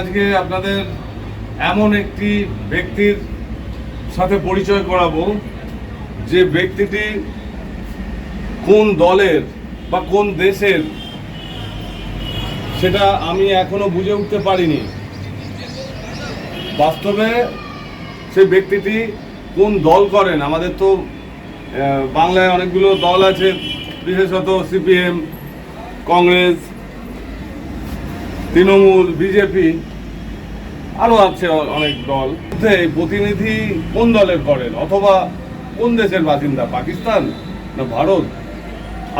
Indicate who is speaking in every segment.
Speaker 1: আজকে আপনাদের এমন একটি ব্যক্তির সাথে পরিচয় করাবো, যে ব্যক্তিটি কোন দলের বা কোন দেশের সেটা আমি এখনও বুঝে উঠতে পারিনি। বাস্তবে সেই ব্যক্তিটি কোন দল করেন? আমাদের তো বাংলায় অনেকগুলো দল আছে, বিশেষত সিপিএম, কংগ্রেস তৃণমূল, বিজেপি আরও আছে অনেক দল। এই প্রতিনিধি কোন দলের করেন? অথবা কোন দেশের বাসিন্দা? পাকিস্তান না ভারত?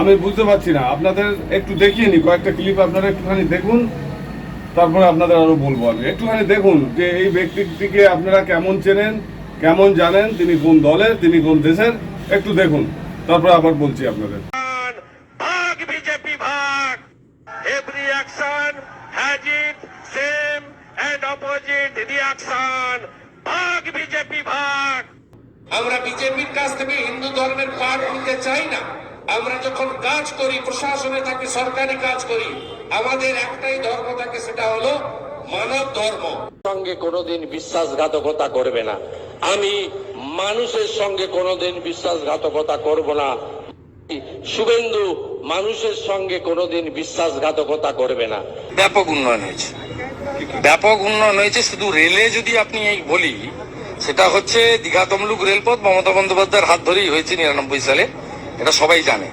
Speaker 1: আমি বুঝতে পারছি না। আপনাদের একটু দেখিয়ে নি, কয়েকটা ক্লিপ আপনারা একটুখানি দেখুন। তারপরে আপনাদের আরও বলব আমি। একটুখানি দেখুন যে এই ব্যক্তিটিকে আপনারা কেমন চেনেন, কেমন জানেন, তিনি কোন দলের, তিনি কোন দেশের, একটু দেখুন। তারপরে আবার বলছি আপনাদের।
Speaker 2: ভাগ বিজেপি ভাগ। Every action has its same and opposite reaction ভাগ বিজেপি ভাগ।
Speaker 3: আমরা বিজেপির কাছ থেকে হিন্দু ধর্মের পাঠ নিতে চাই না। আমরা যখন কাজ করি প্রশাসনে থাকি সরকারি কাজ করি আমাদের একটাই ধর্ম থাকে সেটা হলো মানব ধর্ম।
Speaker 4: সঙ্গে কোনোদিন বিশ্বাসঘাতকতা করবে না। আমি মানুষের সঙ্গে কোনোদিন বিশ্বাসঘাতকতা করব না। শুভেন্দু মানুষের সঙ্গে কোনোদিন বিশ্বাসঘাতকতা করবে না।
Speaker 3: ব্যাপক উন্নয়ন হয়েছে। ব্যাপক উন্নয়ন হয়েছে, শুধু রেলে যদি আপনি এই বলি, সেটা হচ্ছে দীঘা তমলুক রেলপথ, মমতা বন্দ্যোপাধ্যায়ের হাত ধরেই হয়েছে নিরানব্বই সালে। এটা সবাই জানে।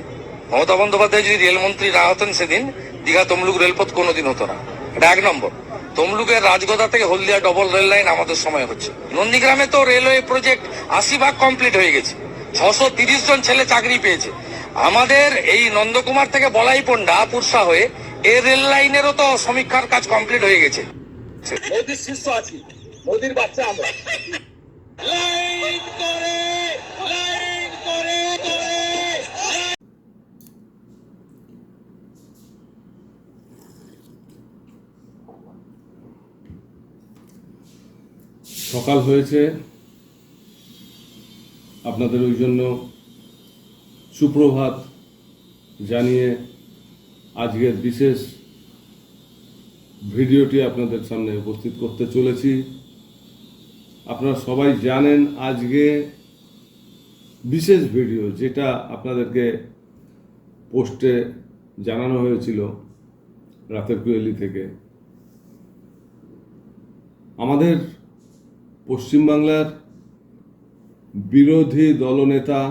Speaker 3: মমতা বন্দ্যোপাধ্যায় যদি রেলমন্ত্রী না হতেন সেদিন, দীঘা তমলুক রেলপথ কোনোদিন হতো না। এটা এক নম্বর। তমলুকের রাজগোদা থেকে হলদিয়া ডবল রেল লাইন আমাদের সময় হচ্ছে। নন্দীগ্রামে তো রেলওয়ে প্রজেক্ট আশি ভাগ কমপ্লিট হয়ে গেছে। ছশো জন ছেলে চাকরি পেয়েছে। আমাদের এই নন্দকুমার থেকে বলাই পন্ডা পুরসা হয়ে এই রেল লাইনেরও তো সমীক্ষার কাজ কমপ্লিট হয়ে গেছে।
Speaker 4: মোদির শিষ্য আছি। মোদির বাচ্চা আমরা।
Speaker 1: সকাল হয়েছে। আপনাদের ওই জন্য সুপ্রভাত জানিয়ে আজকের বিশেষ ভিডিওটি আপনাদের সামনে উপস্থিত করতে চলেছি। আপনারা সবাই জানেন আজকে বিশেষ ভিডিও যেটা আপনাদেরকে পোস্টে জানানো হয়েছিল রাতের কুয়েলি থেকে। আমাদের পশ্চিমবাংলার বিরোধী দলনেতা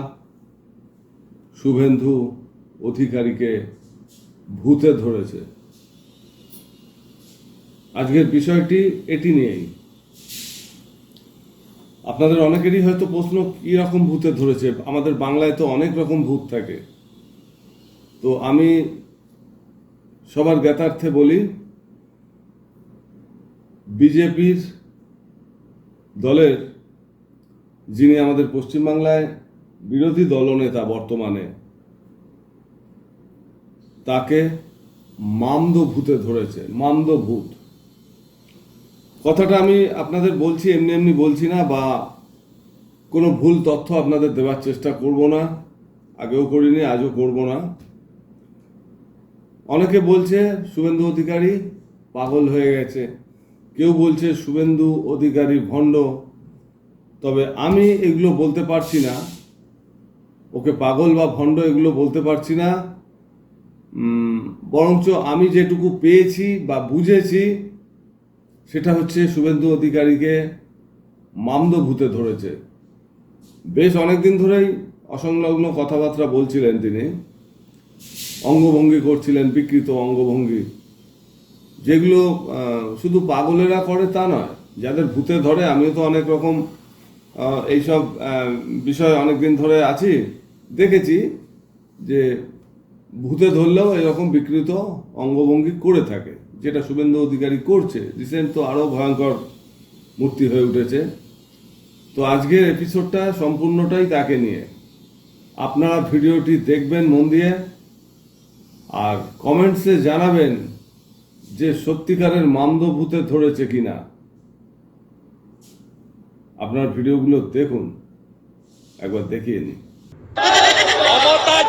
Speaker 1: শুভেন্দু অধিকারীকে ভূতে ধরেছে। আজকের বিষয়টি এটি নিয়েই। আপনাদের অনেকেরই হয়তো প্রশ্ন, কী রকম ভূতে ধরেছে? আমাদের বাংলায় তো অনেক রকম ভূত থাকে। তো আমি সবার জ্ঞাতার্থে বলি, বিজেপির দলের যিনি আমাদের পশ্চিমবাংলায় বিরোধী দলনেতা বর্তমানে তাকে মামদ ভূতে ধরেছে মামদ ভূত কথাটা আমি আপনাদের বলছি, এমনি এমনি বলছি না বা কোনো ভুল তথ্য আপনাদের দেওয়ার চেষ্টা করব না, আগেও করিনি, আজও করব না। অনেকে বলছে, শুভেন্দু অধিকারী পাগল হয়ে গেছে। কেউ বলছে, শুভেন্দু অধিকারী ভণ্ড। তবে আমি এগুলো বলতে পারছি না। ওকে পাগল বা ভণ্ড এগুলো বলতে পারছি না। বরঞ্চ আমি যেটুকু পেয়েছি বা বুঝেছি, সেটা হচ্ছে শুভেন্দু অধিকারীকে মামদ ভূতে ধরেছে। বেশ অনেকদিন ধরেই অসংলগ্ন কথাবার্তা বলছিলেন তিনি, অঙ্গভঙ্গি করছিলেন, বিকৃত অঙ্গভঙ্গি। যেগুলো শুধু পাগলেরা করে তা নয়, যাদের ভূতে ধরে, আমিও তো অনেক রকম এইসব বিষয় অনেক দিন ধরে আছি, দেখেছি যে ভূতে ধরলেও এরকম বিকৃত অঙ্গভঙ্গি করে থাকে, যেটা শুভেন্দু অধিকারী করছে। রিসেন্ট তো আরও ভয়ঙ্কর মূর্তি হয়ে উঠেছে। তো আজকের এপিসোডটা সম্পূর্ণটাই তাকে নিয়ে। আপনারা ভিডিওটি দেখবেন মন দিয়ে, আর কমেন্টসে জানাবেন যে সত্যিকারের মামদ ভূতে ধরেছে কিনা। আপনার ভিডিওগুলো দেখুন, একবার দেখিয়ে নিন।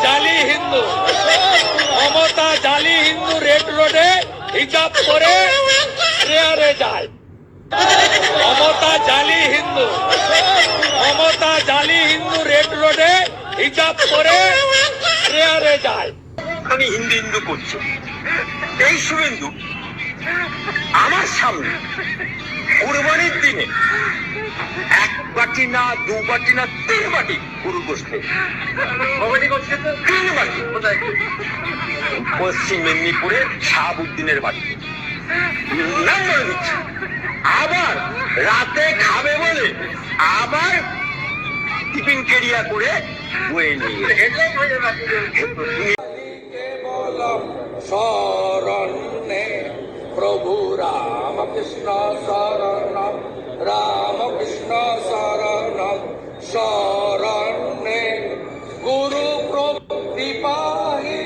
Speaker 2: জালি হিন্দু। রেড রোডে
Speaker 3: হিজাব করে প্রেয়ারে যায়। মমতা জালি হিন্দু। মমতা জালি হিন্দু রেড রোডে হিজাব করে প্রেয়ারে যায়।
Speaker 5: আমি হিন্দু হিন্দু করছি। এই শুভেন্দু, আমার সামনে কুরবানির দিনে এক বাটি না দু বাটি না তিন বাটি গরু গোষ্ঠে তিন বাটি। পশ্চিম মেদিনীপুরের শাহাবুদ্দিনের বলে আবার রাতে খাবে বলে আবার টিফিন কেরিয়া করে বয়ে নিয়ে
Speaker 3: শরণ্যে প্রভু রামকৃষ্ণ শরণম। রামকৃষ্ণ শরণ শরণে গুরু প্রভু কৃপাহি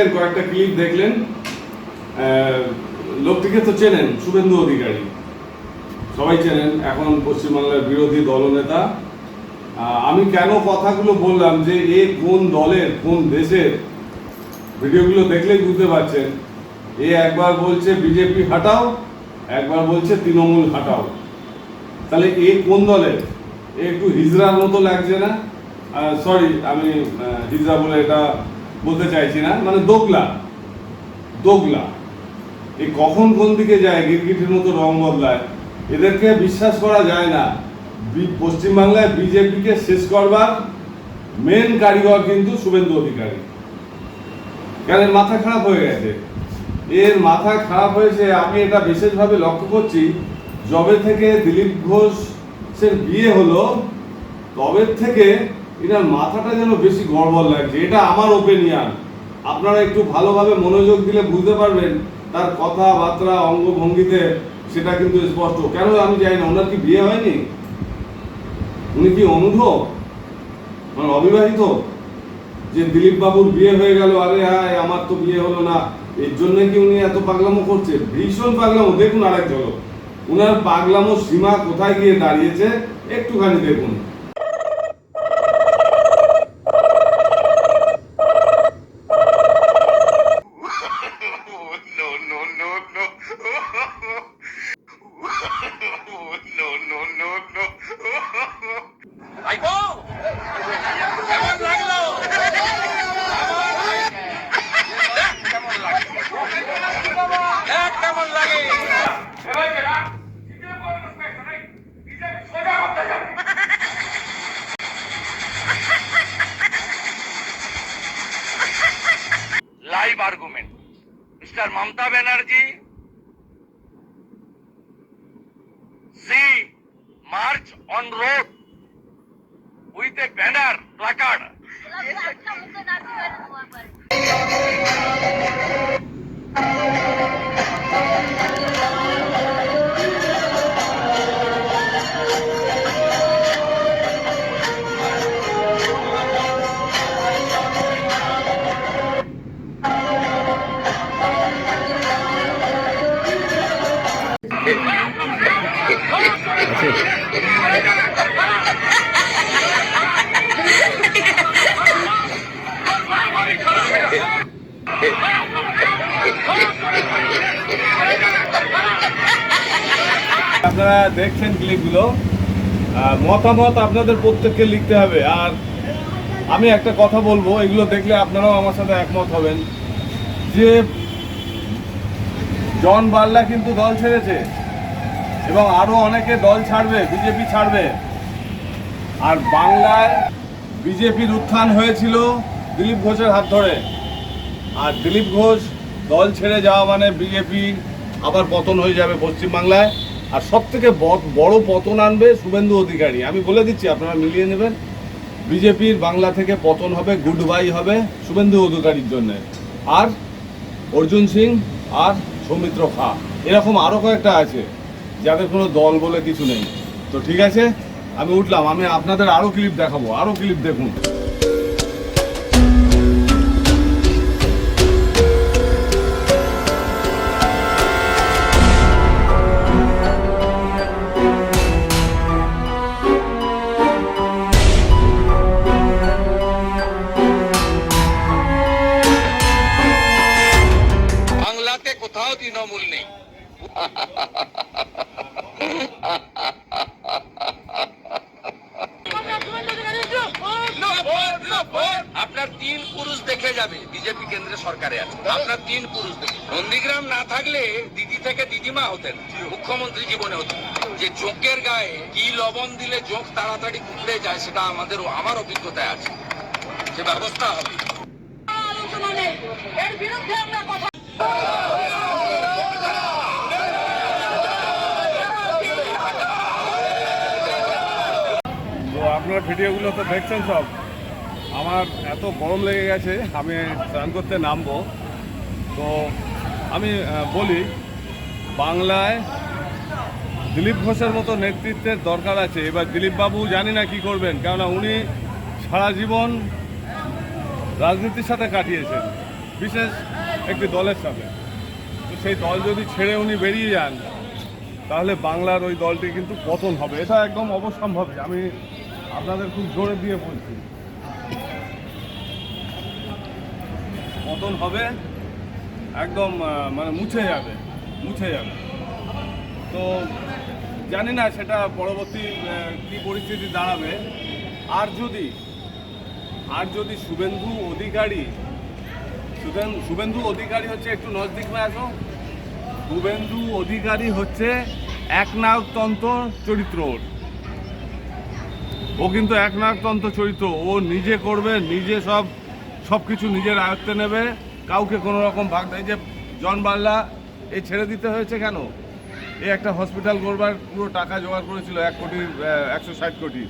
Speaker 1: দেখলেন কয়েকটা ক্লিপ দেখলেন লোকটিকে তো চেনেন শুভেন্দু অধিকারী। সবাই চেনেন, এখন পশ্চিমবাংলার বিরোধী দলনেতা। আমি কেন কথাগুলো বললাম যে এ কোন দলের, কোন দেশের? ভিডিওগুলো দেখলেই বুঝতে পারছেন। এ একবার বলছে বিজেপি হাটাও, একবার বলছে তৃণমূল হাটাও। তাহলে এ কোন দলের? এ একটু হিজড়ার মতো লাগছে না? সরি আমি হিজড়া বলে এটা বলতে চাইছি না মানে দোগলা দোগলা। এ কখন কোন দিকে যায়, গিরগিটির মতো রং বদলায়, এদেরকে বিশ্বাস করা যায় না। পশ্চিমবাংলায় বিজেপিকে শেষ করবার মেন কারিগর কিন্তু শুভেন্দু অধিকারী। কেন? মাথা খারাপ হয়ে গেছে। এর মাথা খারাপ হয়েছে, আমি এটা বিশেষভাবে লক্ষ্য করছি, যবে থেকে দিলীপ ঘোষের বিয়ে হলো, তবে থেকে এনার মাথাটা যেন বেশি গড়বড় লাগছে, এটা আমার ওপিনিয়ন আপনারা একটু ভালোভাবে মনোযোগ দিলে বুঝতে পারবেন, তার কথাবার্তা, অঙ্গভঙ্গিতে সেটা কিন্তু স্পষ্ট। কেন আমি জানি না, ওনার কি বিয়ে হয়নি? উনি কি অনুধ মানে অবিবাহিত? যে দিলীপ বাবুর বিয়ে হয়ে গেল, আরে হায়, আমার তো বিয়ে হলো না। এর জন্য কি উনি এত পাগলামো করছে? ভীষণ পাগলামো। দেখুন আরেক ঝলক। উনার পাগলামো সীমা কোথায় গিয়ে দাঁড়িয়েছে, একটুখানি দেখুন।
Speaker 3: argument. Mr. Mamta Banerjee, see march on road with a banner placard.
Speaker 6: Yes, আপনারা
Speaker 1: দেখছেন ক্লিপগুলো। মতামত আপনাদের প্রত্যেককে লিখতে হবে। আর আমি একটা কথা বলব, এগুলো দেখলে আপনারাও আমার সাথে একমত হবেন। যে জন বার্লা কিন্তু দল ছেড়েছে এবং আরও অনেকে দল ছাড়বে, বিজেপি ছাড়বে। আর বাংলায় বিজেপির উত্থান হয়েছিল দিলীপ ঘোষের হাত ধরে। আর দিলীপ ঘোষ দল ছেড়ে যাওয়া মানে বিজেপি আবার পতন হয়ে যাবে পশ্চিমবাংলায়। আর সব থেকে বড় পতন আনবে শুভেন্দু অধিকারী। আমি বলে দিচ্ছি, আপনারা মিলিয়ে নেবেন। বিজেপির বাংলা থেকে পতন হবে গুড বাই হবে শুভেন্দু অধিকারীর জন্য। আর অর্জুন সিং আর সৌমিত্র খা। এরকম আরও কয়েকটা আছে। যাদের কোনো দল বলে কিছু নেই। তো ঠিক আছে? আমি উঠলাম। আমি আপনাদের আরও ক্লিপ দেখাবো। আরও ক্লিপ দেখুন।
Speaker 2: যায় আমার অভিজ্ঞতায় আছে। সে ব্যবস্থা হবে।
Speaker 6: এর বিরুদ্ধে আমরা কথা
Speaker 1: তো আপনার ভিডিওগুলো তো দেখছেন সব। আমার এত গরম লেগে গেছে আমি স্নান করতে নামবো। তো আমি বলি বাংলায় দিলীপ ঘোষের মতো নেতৃত্বের দরকার আছে। এবার দিলীপ বাবু জানি না কি করবেন, কেননা উনি সারা জীবন রাজনীতির সাথে কাটিয়েছেন, বিশেষ একটি দলের সাথে। তো সেই দল যদি ছেড়ে উনি বেরিয়ে যান, তাহলে বাংলার ওই দলটি কিন্তু পতন হবে। এটা একদম অবসম্ভব, আমি আপনাদের খুব জোরে দিয়ে বলছি। পতন হবে, একদম মানে মুছে যাবে মুছে যাবে। তো জানি না সেটা পরবর্তী কি পরিস্থিতি দাঁড়াবে। আর যদি আর যদি শুভেন্দু অধিকারী, শুভেন- শুভেন্দু অধিকারী হচ্ছে একটু নজদিক হয়ে আসো। শুভেন্দু অধিকারী হচ্ছে একনায়কতন্ত্র চরিত্র ওর। ও কিন্তু একনায়কতন্ত্র চরিত্র, ও নিজে করবে, নিজে সব সব কিছু নিজের আয়ত্তে নেবে। কাউকে কোনো রকম ভাগ দেয় যে, জন বার্লা এই ছেড়ে দিতে হয়েছে কেন? এ একটা হসপিটাল করবার পুরো টাকা জোগাড় করেছিল এক কোটি একশো ষাট কোটি।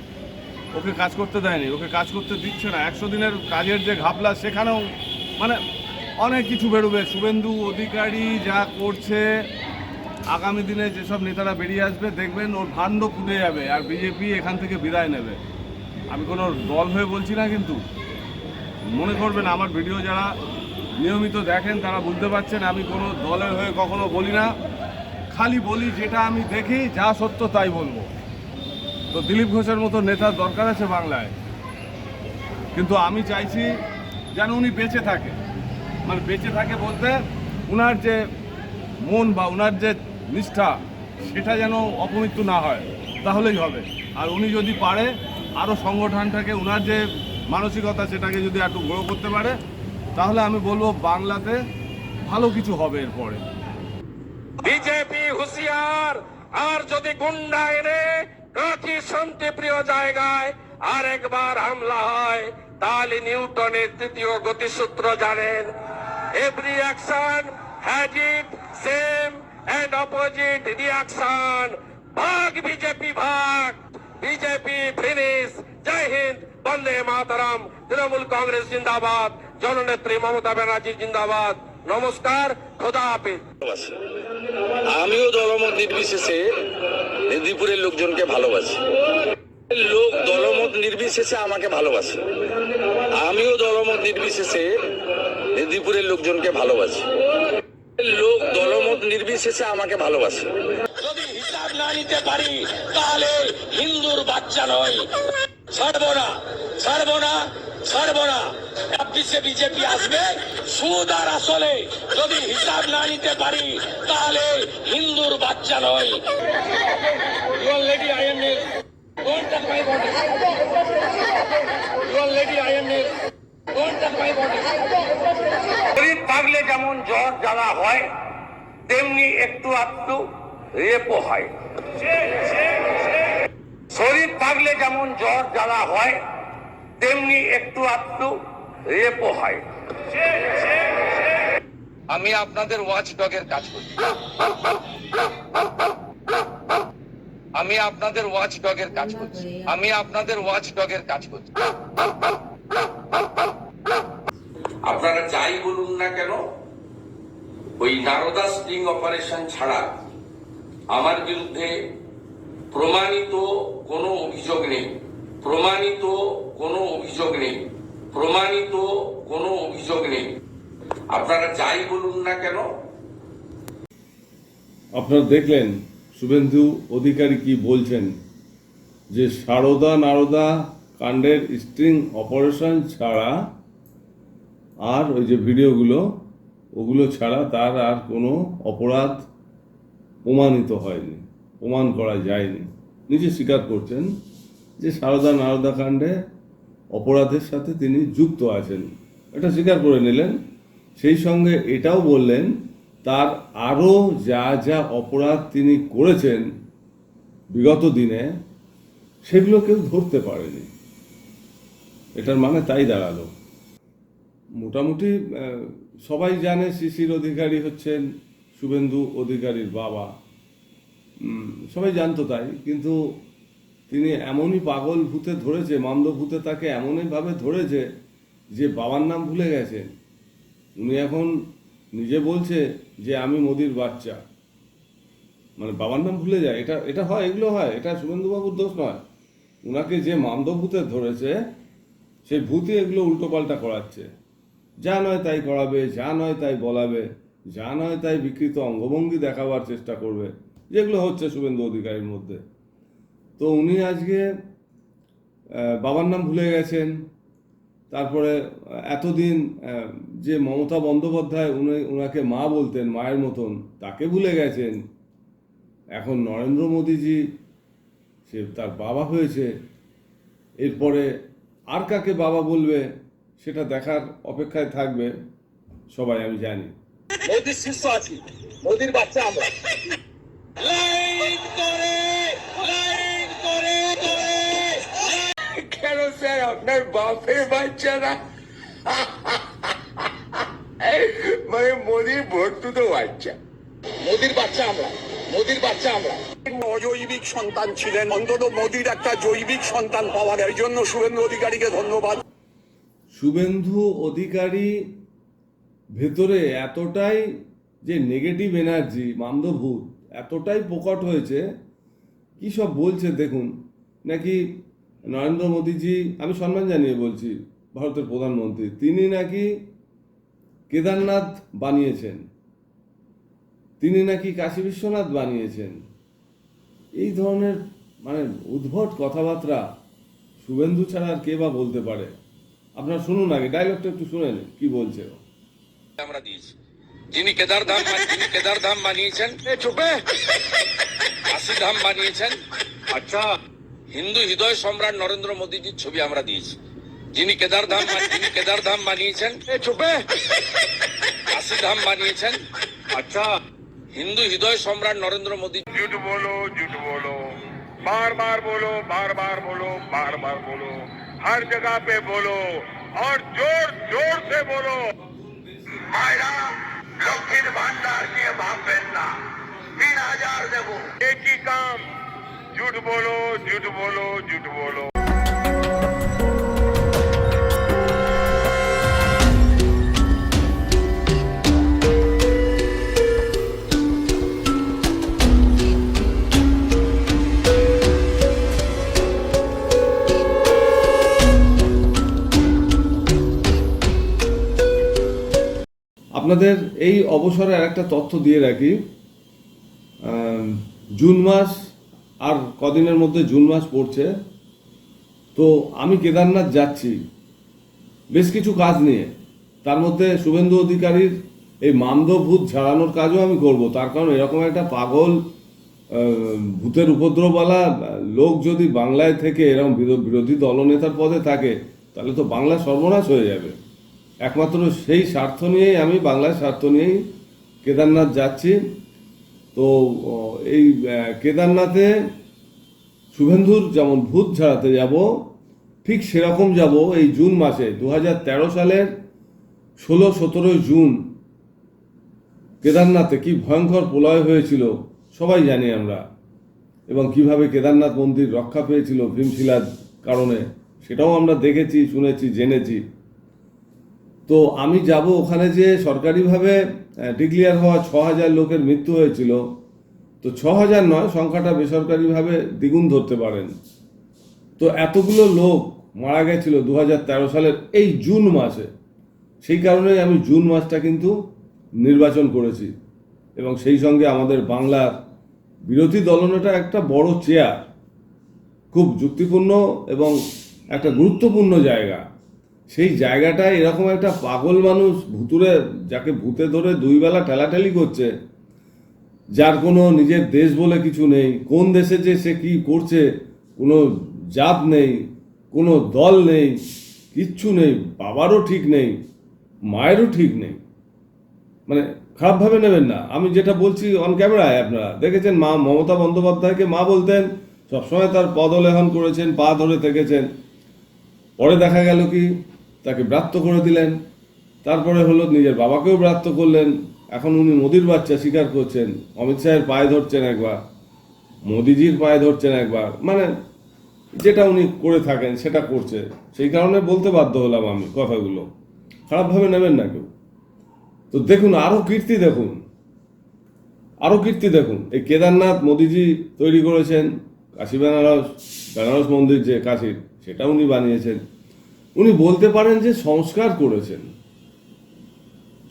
Speaker 1: ওকে কাজ করতে দেয়নি, ওকে কাজ করতে দিচ্ছে না। একশো দিনের কাজের যে ঘাপলা, সেখানেও মানে অনেক কিছু বেরোবে। শুভেন্দু অধিকারী যা করছে, আগামী দিনে যেসব নেতারা বেরিয়ে আসবে, দেখবেন ওর ভাণ্ড ফুটে যাবে আর বিজেপি এখান থেকে বিদায় নেবে। আমি কোনো দল হয়ে বলছি না কিন্তু। মনে করবেন আমার ভিডিও যারা নিয়মিত দেখেন, তারা বুঝতে পারছেন, আমি কোনো দলের হয়ে কখনো বলি না। খালি বলি যেটা আমি দেখি, যা সত্য তাই বলব। তো দিলীপ ঘোষের মতো নেতার দরকার আছে বাংলায়। কিন্তু আমি চাইছি যেন উনি বেঁচে থাকে। মানে বেঁচে থাকে বলতে উনার যে মন বা উনার যে নিষ্ঠা, সেটা যেন অপমৃত্যু না হয়। তাহলেই হবে। আর উনি যদি পারে আরও সংগঠনটাকে, উনার যে মানসিকতা, সেটাকে যদি একটু গ্রো করতে পারে, তাহলে আমি বলব বাংলাতে ভালো কিছু হবে এরপরে।
Speaker 3: বিজেপি হুঁশিয়ার। আর যদি গুন্ডা এনে কাঠি শান্তিপ্রিয় জায়গায় আর একবার হামলা হয়, তাহলে নিউটনের তৃতীয় গতিসূত্র জানেন। Every action has it same and opposite reaction ভাগ বিজেপি ভাগ। BJP finish. জয় হিন্দ, বন্দে মাতরম। তৃণমূল কংগ্রেস জিন্দাবাদ। জননেত্রী মমতা ব্যানার্জি জিন্দাবাদ। নমস্কার খোদা হাফিজ আমিও দলমত নির্বিশেষে মেদিনীপুরের লোকজনকে ভালোবাসি। লোক দলমত নির্বিশেষে আমাকে ভালোবাসে। আমিও দলমত নির্বিশেষে মেদিনীপুরের লোকজনকে ভালোবাসি। লোক দলমত নির্বিশেষে আমাকে ভালোবাসে। যদি হিসাব না নিতে পারি তাহলে হিন্দুর বাচ্চা নয়। ছাড়বো না। ছাড়বো না ছাড়বো না ছাব্বিশে বিজেপি আসবে সুদ আর আসলে যদি হিসাব না নিতে পারি তাহলে হিন্দুর বাচ্চা নয়। Don't touch my body. Your lady IMS, don't touch my body. শরীর থাকলে যেমন জ্বর জ্বালা হয় তেমনি একটু আধটু রেপও হয়। শরীর থাকলে যেমন জ্বর জ্বালা হয় তেমনি একটু আধটু রেপও হয়। আমি আপনাদের ওয়াচ ডগের কাজ করছি আমি আপনাদের ওয়াচ ডগের কাজ করছি আমি আপনাদের ওয়াচ ডগের কাজ করছি আপনারা যাই বলুন না কেন ওই নারদা স্টিং অপারেশন ছাড়া আমার বিরুদ্ধে প্রমাণিত কোনো অভিযোগ নেই। প্রমাণিত কোনো অভিযোগ নেই। প্রমাণিত কোনো অভিযোগ নেই। আপনারা যাই বলুন না কেন?
Speaker 1: আপনারা দেখলেন শুভেন্দু অধিকারী কি বলছেন? যে সারদা নারদা কাণ্ডের স্ট্রিং অপারেশন ছাড়া আর ওই যে ভিডিওগুলো, ওগুলো ছাড়া তার আর কোনো অপরাধ প্রমাণিত হয়নি, প্রমাণ করা যায়নি। নিজে স্বীকার করছেন। যে সারদা নারদা কাণ্ডে অপরাধের সাথে তিনি যুক্ত আছেন। এটা স্বীকার করে নিলেন। সেই সঙ্গে এটাও বললেন, তার আরও যা যা অপরাধ তিনি করেছেন বিগত দিনে, সেগুলো কেউ ধরতে পারেনি। এটার মানে তাই দাঁড়াল। মোটামুটি সবাই জানে শিশির অধিকারী হচ্ছেন, শুভেন্দু অধিকারীর বাবা। সবাই জানতো তাই, কিন্তু তিনি এমনই পাগল ভূতে ধরেছে মান্দ ভূতে তাকে এমনইভাবে ধরেছে যে বাবার নাম ভুলে গেছেন উনি এখন নিজে বলছে যে আমি মোদির বাচ্চা। মানে বাবার নাম ভুলে যায়। এটা এটা হয়, এগুলো হয়। এটা শুভেন্দুবাবুর দোষ নয়। উনাকে যে মান্দ ভূতে ধরেছে সেই ভূতই এগুলো উল্টোপাল্টা করাচ্ছে। যা নয় তাই করাবে, যা নয় তাই বলাবে, যা নয় তাই বিকৃত অঙ্গভঙ্গি দেখাবার চেষ্টা করবে। যেগুলো হচ্ছে শুভেন্দু অধিকারীর মধ্যে। তো উনি আজকে বাবার নাম ভুলে গেছেন। তারপরে এতদিন যে মমতা বন্দ্যোপাধ্যায় উনি ওনাকে মা বলতেন, মায়ের মতন, তাকে ভুলে গেছেন। এখন নরেন্দ্র মোদীজি, সে তার বাবা হয়েছে। এরপরে আর কাকে বাবা বলবে, সেটা দেখার অপেক্ষায় থাকবে, সবাই আমি জানি।
Speaker 3: মোদির শিষ্য আছি, মোদির বাচ্চা আমরা।
Speaker 5: স্যার আপনার বাপের বাচ্চারা মানে মোদির ভর্তুত বাচ্চা
Speaker 3: মোদির বাচ্চা আমরা মোদির বাচ্চা আমরা।
Speaker 7: অজৈবিক সন্তান ছিলেন অন্তত মোদির একটা জৈবিক সন্তান পাওয়া যায়। এই জন্য শুভেন্দু অধিকারীকে ধন্যবাদ।
Speaker 1: শুভেন্দু অধিকারী ভেতরে এতটাই যে নেগেটিভ এনার্জি মান্দভূত এতটাই প্রকট হয়েছে কি সব বলছে দেখুন নাকি নরেন্দ্র মোদীজি আমি সম্মান জানিয়ে বলছি ভারতের প্রধানমন্ত্রী তিনি নাকি কেদারনাথ বানিয়েছেন তিনি নাকি কাশী বিশ্বনাথ বানিয়েছেন এই ধরনের মানে উদ্ভট কথাবার্তা শুভেন্দু ছাড়া আর কে বা বলতে পারে? আপনারা শুনুন আগে ডায়লগটা একটু শুনেন কি বলছে।
Speaker 2: আমরা দিয়েছি। যিনি কেদার ধাম যিনি কেদার ধাম বানিয়েছেন চুপে। কাশী ধাম বানিয়েছেন। আচ্ছা। হিন্দু হৃদয় সম্রাট নরেন্দ্র মোদীজির ছবি আমরা দিয়েছি যিনি কেদার ধাম যিনি কেদার ধাম বানিয়েছেন চুপে কাশী ধাম বানিয়েছেন আচ্ছা হিন্দু হৃদয় সম্রাট নরেন্দ্র মোদী
Speaker 8: झूठ बोलो झूठ बोलो बार बार बोलो बार बार बोलो बार बार बोलो हर जगह पे बोलो और जोर जोर से बोलो
Speaker 5: মায়েরা লক্ষ্মীর ভান্ডার নিয়ে ভাববেন না তিন হাজার দেবো
Speaker 8: एक ही काम झूठ बोलो झूठ बोलो झूठ बोलो
Speaker 1: আপনাদের এই অবসরে আর একটা তথ্য দিয়ে রাখি আম, জুন মাস আর কদিনের মধ্যে জুন মাস পড়ছে, তো আমি কেদারনাথ যাচ্ছি। বেশ কিছু কাজ নিয়ে। তার মধ্যে শুভেন্দু অধিকারীর এই মামদ ভূত ঝাড়ানোর কাজও আমি করব। তার কারণ এরকম একটা পাগল ভূতের উপদ্রবওয়ালা লোক যদি বাংলায় থেকে এরকম বিরো- বিরোধী দলনেতার পদে থাকে, তাহলে তো বাংলা সর্বনাশ হয়ে যাবে। একমাত্র সেই স্বার্থ নিয়েই আমি, বাংলার স্বার্থ নিয়েই কেদারনাথ যাচ্ছি। তো এই কেদারনাথে শুভেন্দুর যেমন ভূত ঝাড়াতে যাব, ঠিক সেরকম যাব এই জুন মাসে দু হাজার তেরো সালের ষোলো সতেরোই জুন। কেদারনাথে কি ভয়ঙ্কর প্রলয় হয়েছিল, সবাই জানি আমরা। এবং কীভাবে কেদারনাথ মন্দির রক্ষা পেয়েছিল ভীমশিলার কারণে, সেটাও আমরা দেখেছি, শুনেছি, জেনেছি। তো আমি যাব ওখানে যে সরকারিভাবে ডিক্লিয়ার হওয়া ছ হাজার লোকের মৃত্যু হয়েছিল। তো ছ হাজার নয়, সংখ্যাটা বেসরকারিভাবে দ্বিগুণ ধরতে পারেন। তো এতগুলো লোক মারা গেছিল দু সালের এই জুন মাসে। সেই কারণেই আমি জুন মাসটা কিন্তু নির্বাচন করেছি। এবং সেই সঙ্গে আমাদের বাংলার বিরোধী দলনেটা একটা বড় চেয়ার খুব যুক্তিপূর্ণ এবং একটা গুরুত্বপূর্ণ জায়গা। সেই জায়গাটায় এরকম একটা পাগল মানুষ ভুতুরে যাকে ভূতে ধরে দুই বেলা ঠেলাঠেলি করছে, যার কোনো নিজের দেশ বলে কিছু নেই, কোন দেশে যে সে কি করছে, কোনো জাত নেই, কোনো দল নেই, কিচ্ছু নেই, বাবারও ঠিক নেই, মায়েরও ঠিক নেই। মানে খারাপভাবে নেবেন না। আমি যেটা বলছি অন ক্যামেরায় আপনারা। দেখেছেন মা মমতা বন্দ্যোপাধ্যায়কে মা বলতেন, সবসময় তার পদলেহন করেছেন, পা ধরে থেকেছেন। পরে দেখা গেল কি তাকে ব্রাত্য করে দিলেন। তারপরে হলো নিজের বাবাকেও ব্রাত্য করলেন। এখন উনি মোদির বাচ্চা স্বীকার করছেন। অমিত শাহের পায়ে ধরছেন একবার। মোদিজির পায়ে ধরছেন একবার। মানে যেটা উনি করে থাকেন, সেটা করছে। সেই কারণে বলতে বাধ্য হলাম আমি কথাগুলো। খারাপভাবে নেবেন না কেউ। তো দেখুন, আরও কীর্তি দেখুন। আরও কীর্তি দেখুন। এই কেদারনাথ মোদিজি তৈরি করেছেন, কাশী বেনারস বেনারস মন্দির যে কাশীর, সেটা উনি বানিয়েছেন। উনি বলতে পারেন যে সংস্কার করেছেন।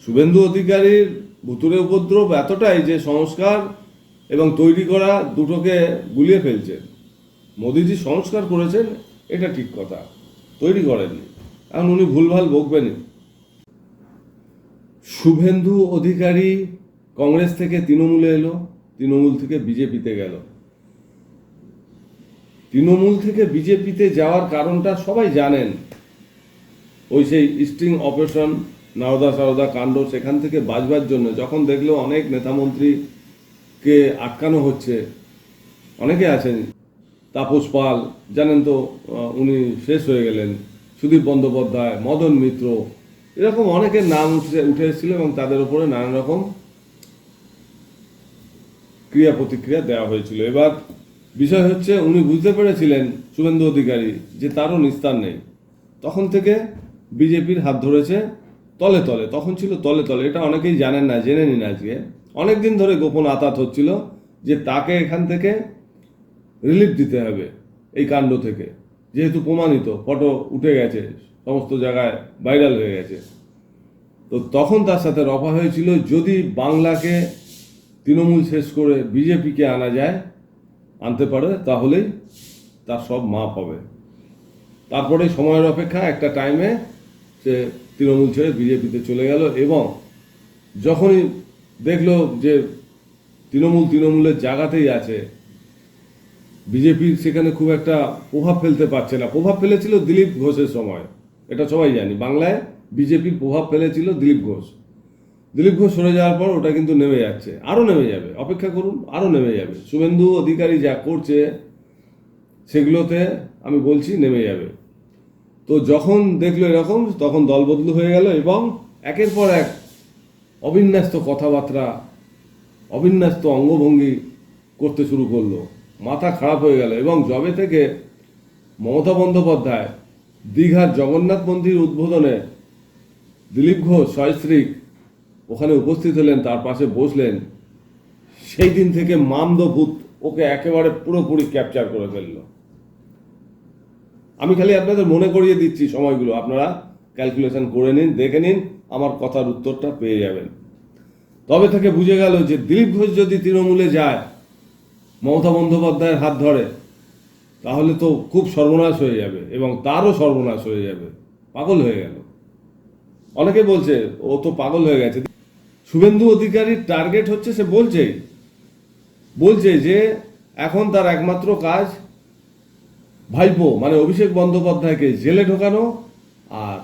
Speaker 1: শুভেন্দু অধিকারীর ভুতুরে উপদ্রব এতটাই যে সংস্কার এবং তৈরি করা দুটোকে গুলিয়ে ফেলছেন মোদিজি সংস্কার করেছেন, এটা ঠিক কথা। তৈরি করেননি। এখন উনি ভুলভাল বকবেনই। শুভেন্দু অধিকারী কংগ্রেস থেকে তৃণমূলে এলো, তৃণমূল থেকে বিজেপিতে গেল। তৃণমূল থেকে বিজেপিতে যাওয়ার কারণটা সবাই জানেন। ওই সেই স্ট্রিং অপারেশন নারদা সারদা কাণ্ড সেখান থেকে বাঁচবার জন্য যখন দেখল অনেক নেতামন্ত্রীকে আটকানো হচ্ছে, অনেকে আছেন, তাপস পাল, জানেন তো উনি শেষ হয়ে গেলেন, সুদীপ বন্দ্যোপাধ্যায়, মদন মিত্র, এরকম অনেকের নাম উঠে উঠে এসেছিল এবং তাদের উপরে নানা রকম ক্রিয়া প্রতিক্রিয়া দেওয়া হয়েছিল। এবার বিষয় হচ্ছে, উনি বুঝতে পেরেছিলেন শুভেন্দু অধিকারী যে তারও নিস্তার নেই। তখন থেকে বিজেপির হাত ধরেছে তলে তলে, তখন ছিল তলে তলে, এটা অনেকেই জানেন না, জেনে নিন আজকে। অনেক দিন ধরে গোপন আতাত হচ্ছিল যে তাকে এখান থেকে রিলিফ দিতে হবে এই কাণ্ড থেকে। যেহেতু প্রমাণিত ফটো উঠে গেছে, সমস্ত জায়গায় ভাইরাল হয়ে গেছে। তো তখন তার সাথে রফা হয়েছিল, যদি বাংলাকে তৃণমূল শেষ করে বিজেপিকে আনা যায়, আনতে পারে, তাহলেই তার সব মাপ হবে। তারপরে সময়ের অপেক্ষা, একটা টাইমে সে তৃণমূল ছেড়ে বিজেপিতে চলে গেল এবং যখনই দেখল যে তৃণমূল তৃণমূলের জায়গাতেই আছে বিজেপির সেখানে খুব একটা প্রভাব ফেলতে পারছে না। প্রভাব ফেলেছিল দিলীপ ঘোষের সময়, এটা সবাই জানি। বাংলায় বিজেপির প্রভাব ফেলেছিল দিলীপ ঘোষ। দিলীপ ঘোষ সরে যাওয়ার পর ওটা কিন্তু নেমে যাচ্ছে, আরও নেমে যাবে। অপেক্ষা করুন, আরও নেমে যাবে। শুভেন্দু অধিকারী যা করছে, সেগুলোতে আমি বলছি নেমে যাবে। তো যখন দেখল এরকম, তখন দলবদলু হয়ে গেল এবং একের পর এক অবিন্যস্ত কথাবার্তা, অবিন্যস্ত অঙ্গভঙ্গি করতে শুরু করল। মাথা খারাপ হয়ে গেল এবং জবে থেকে মমতা বন্দ্যোপাধ্যায় দীঘার জগন্নাথ মন্দির উদ্বোধনে দিলীপ ঘোষ সয়স্ত্রীক ওখানে উপস্থিত হলেন, তার পাশে বসলেন, সেই দিন থেকে মামদভূত ওকে একেবারে পুরোপুরি ক্যাপচার করে ফেলল। আমি খালি আপনাদের মনে করিয়ে দিচ্ছি সময়গুলো। আপনারা ক্যালকুলেশন করে নিন, দেখে নিন, আমার কথার উত্তরটা পেয়ে যাবেন। তবে থেকে বুঝে গেল যে দিলীপ ঘোষ যদি তৃণমূলে যায়, মমতা বন্দ্যোপাধ্যায়ের হাত ধরে, তাহলে তো খুব সর্বনাশ হয়ে যাবে এবং তারও সর্বনাশ হয়ে যাবে। পাগল হয়ে গেল। অনেকে বলছে, ও তো পাগল হয়ে গেছে। শুভেন্দু অধিকারীর টার্গেট হচ্ছে সে বলছেই। বলছে যে, এখন তার একমাত্র কাজ ভাইপো মানে অভিষেক বন্দ্যোপাধ্যায়কে জেলে ঢোকানো আর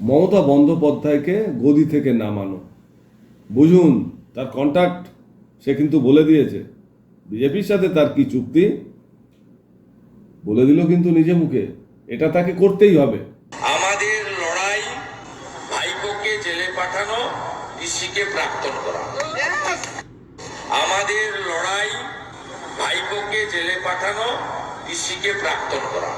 Speaker 1: মমতা বন্দ্যোপাধ্যায়কে গদি থেকে নামানো। বুঝুন, তার কন্ট্যাক্ট সে কিন্তু বলে দিয়েছে। বিজেপির সাথে তার কি চুক্তি? বলে দিল কিন্তু নিজে মুখে। এটা তাকে করতেই হবে।
Speaker 3: আমাদের লড়াই ভাইপোকে জেলে পাঠানো, ঋষিকে প্রাক্তন করা। আমাদের লড়াই ভাইপোকে জেলে পাঠানো ঋষিকে প্রাক্তন করা।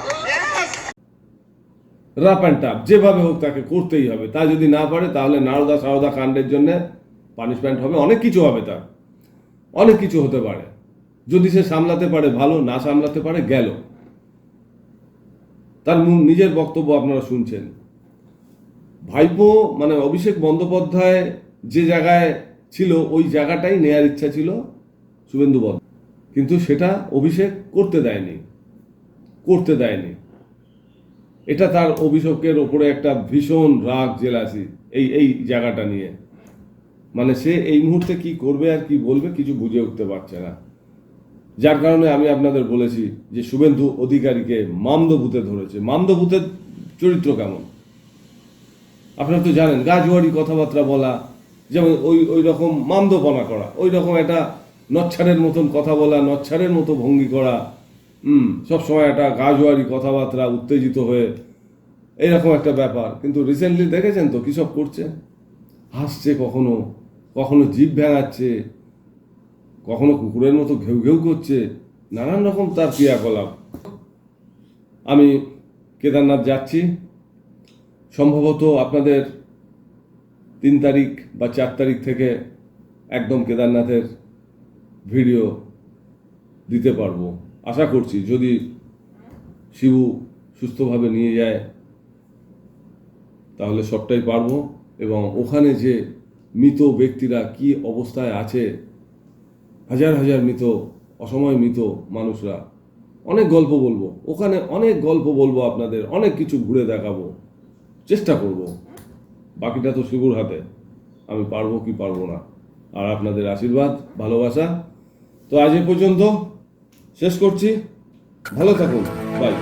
Speaker 1: অ্যান্ড যেভাবে হোক তাকে করতেই হবে। তা যদি না পারে, তাহলে নারদা সারদা কাণ্ডের জন্য পানিশমেন্ট হবে। অনেক কিছু হবে তার। অনেক কিছু হতে পারে। যদি সে সামলাতে পারে ভালো, না সামলাতে পারে গেল। তার নিজের বক্তব্য আপনারা শুনছেন। ভাইপো মানে অভিষেক বন্দ্যোপাধ্যায় যে জায়গায় ছিল, ওই জায়গাটাই নেয়ার ইচ্ছা ছিল শুভেন্দু কিন্তু সেটা অভিষেক করতে দেয়নি। করতে দেয়নি। এটা তার অভিষেকের ওপরে একটা ভীষণ রাগ, জেলাসি, এই এই জায়গাটা নিয়ে। মানে সে এই মুহূর্তে কি করবে আর কি বলবে কিছু বুঝে উঠতে পারছে না। যার কারণে আমি আপনাদের বলেছি যে শুভেন্দু অধিকারীকে মামদভূতে ধরেছে। মামদভূতের চরিত্র কেমন? আপনারা তো জানেন, গাজুয়ারি কথাবার্তা বলা, যেমন ওই ওই রকম মামদপনা করা, ওই রকম একটা নচ্ছারের মতন কথা বলা, নচ্ছারের মতো ভঙ্গি করা হুম। সবসময় একটা গাজুয়ারি কথাবার্তা, উত্তেজিত হয়ে, এইরকম একটা ব্যাপার। কিন্তু রিসেন্টলি দেখেছেন তো, কী সব করছে? হাসছে কখনো কখনো জিভ ভেঙাচ্ছে, কখনো কুকুরের মতো ঘেউ ঘেউ করছে, নানান রকম তার ক্রিয়াকলাপ। আমি কেদারনাথ যাচ্ছি। সম্ভবত আপনাদের তিন তারিখ বা চার তারিখ থেকে একদম কেদারনাথের ভিডিও দিতে পারব। আশা করছি যদি শিবু সুস্থভাবে নিয়ে যায়, তাহলে সবটাই পারব এবং ওখানে যে মৃত ব্যক্তিরা কি অবস্থায় আছে, হাজার হাজার মৃত, অসময় মৃত মানুষরা, অনেক গল্প বলব। ওখানে অনেক গল্প বলব আপনাদের, অনেক কিছু ঘুরে দেখাবো, চেষ্টা করব। বাকিটা তো শিবুর হাতে, আমি পারব কি পারব না। আর আপনাদের আশীর্বাদ, ভালোবাসা। তো আজ এ পর্যন্ত শেষ করছি। ভালো থাকুন। বাই